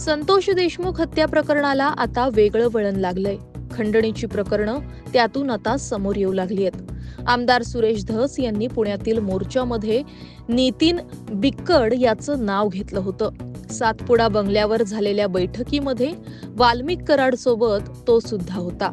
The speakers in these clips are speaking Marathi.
संतोष देशमुख हत्या प्रकरणाला आता वेगळं वळण लागलंय. खंडणीची प्रकरणं त्यातून आता समोर येऊ लागली आहेत आमदार सुरेश धस यांनी पुण्यातील मोर्चामध्ये नितीन बिक्कड याचं नाव घेतलं होतं. सातपुडा बंगल्यावर झालेल्या बैठकीमध्ये वाल्मिक कराड सोबत तो सुद्धा होता.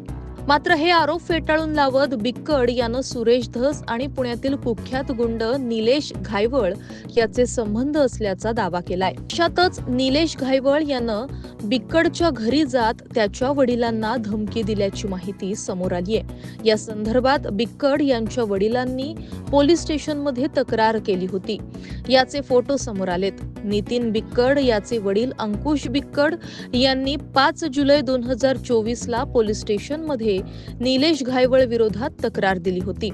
मात्र हे आरोप फेटाळून लावत बिक्कड यानं सुरेश धस आणि पुण्यातील कुख्यात गुंड निलेश घायवळ याचे संबंध असल्याचा दावा केलाय. अशातच निलेश घायवळ यानं बिक्कडच्या घरी जात त्याच्या वडिलांना धमकी दिल्याची माहिती समोर आली आहे या संदर्भात बिक्कड यांच्या वडिलांनी पोलीस स्टेशनमध्ये तक्रार केली होती. याचे फोटो समोर आलेत. नितीन बिक्कड याचे वडील अंकुश बिक्कड यांनी पाच जुलै दोन हजार चोवीस ला पोलीस स्टेशनमध्ये निलेश घायवळ विरोधात तक्रार दिली होती.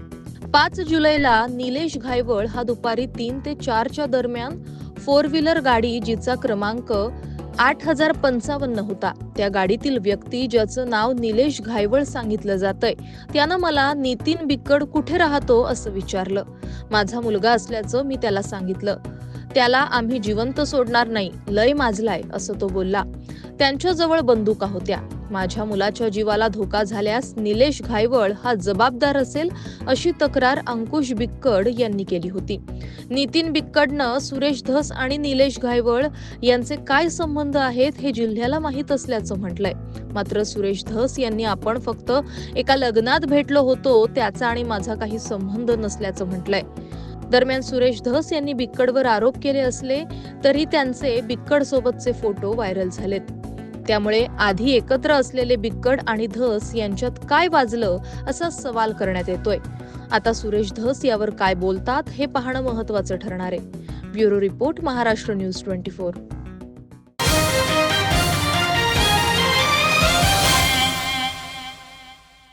पाच जुलैला निलेश घायवळ हा दुपारी तीन ते चारच्या दरम्यान फोर व्हीलर गाडी जिचा क्रमांक आठ हजार पंचावन्न होता. त्या गाडीतील व्यक्ती ज्याचं नाव निलेश घायवळ सांगितलं जातंय त्यानं मला नितीन बिक्कड कुठे राहतो असं विचारलं. माझा मुलगा असल्याचं मी त्याला सांगितलं. त्याला आम्ही जिवंत सोडणार नाही. लय माजलाय असं तो बोलला. त्यांच्याजवळ बंदुका होत्या माझ्या मुलाच्या जीवाला धोका झाल्यास निलेश घायवळ हा जबाबदार असेल अशी तक्रार अंकुश बिक्कड यांनी केली होती. नितीन बिक्कडनं सुरेश धस आणि निलेश घायवळ यांचे काय संबंध आहेत हे जिल्ह्याला माहीत असल्याचं म्हटलंय. मात्र सुरेश धस यांनी आपण फक्त एका लग्नात भेटलो होतो त्याचा आणि माझा काही संबंध नसल्याचं म्हटलंय. दरम्यान सुरेश धस यांनी बिक्कडवर आरोप केले असले तरी त्यांचे बिक्कड सोबतचे फोटो व्हायरल झालेत. त्यामुळे आधी एकत्र असलेले बिक्कड आणि धस यांच्यात काय वाजलं असा सवाल करण्यात येतोय. आता सुरेश धस यावर काय बोलतात हे पाहणं महत्वाचं ठरणार आहे. Bureau report Maharashtra news twenty four.